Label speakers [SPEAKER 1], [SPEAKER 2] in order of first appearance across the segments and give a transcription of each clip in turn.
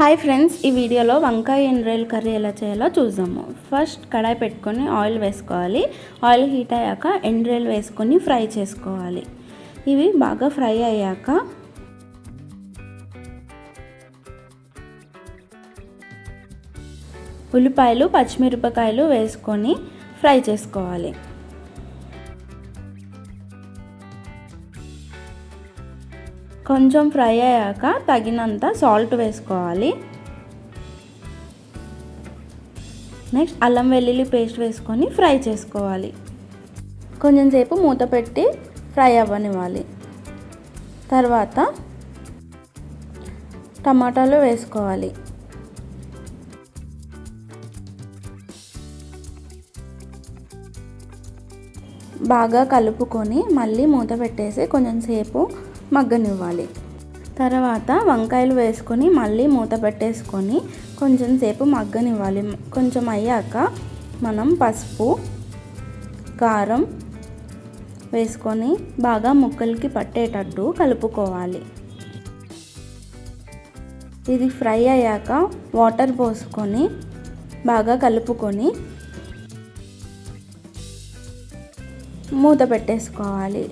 [SPEAKER 1] Hi friends ఈ వీడియోలో వంకాయ ఎండ్రాయిల్ కర్రీ ఎలా చేయాలో చూద్దాము. ఫస్ట్ కడాయి పెట్టుకొని ఆయిల్ వేసుకోవాలి. ఆయిల్ హీట్ అయ్యాక ఎండ్రాయిల్ వేసుకొని ఫ్రై చేసుకోవాలి. ఇవి బాగా ఫ్రై అయ్యాక ఉల్లిపాయలు పచ్చిమిరపకాయలు వేసుకొని ఫ్రై చేసుకోవాలి. కొంచెం ఫ్రై అయ్యాక తగినంత సాల్ట్ వేసుకోవాలి. నెక్స్ట్ అల్లం వెల్లుల్లి పేస్ట్ వేసుకొని ఫ్రై చేసుకోవాలి. కొంచెం సేపు మూత పెట్టి ఫ్రై అవ్వనివ్వాలి. తర్వాత టమాటాలు వేసుకోవాలి. బాగా కలుపుకొని మళ్ళీ మూత పెట్టేసి కొంచెం సేపు మగ్గనివ్వాలి. తర్వాత వంకాయలు వేసుకొని మళ్ళీ మూత పెట్టేసుకొని కొంచెం సేపు మగ్గనివ్వాలి. కొంచెం అయ్యాక మనం పసుపు కారం వేసుకొని బాగా ముక్కలకి పట్టేటట్టు కలుపుకోవాలి. ఇది ఫ్రై అయ్యాక వాటర్ పోసుకొని బాగా కలుపుకొని మూత పెట్టేసుకోవాలి.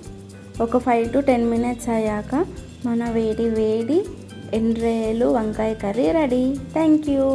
[SPEAKER 1] ఒక ఫైవ్ టు టెన్ మినిట్స్ అయ్యాక మన వేడి వేడి ఎండ్రేలు వంకాయ కర్రీ రెడీ. Thank you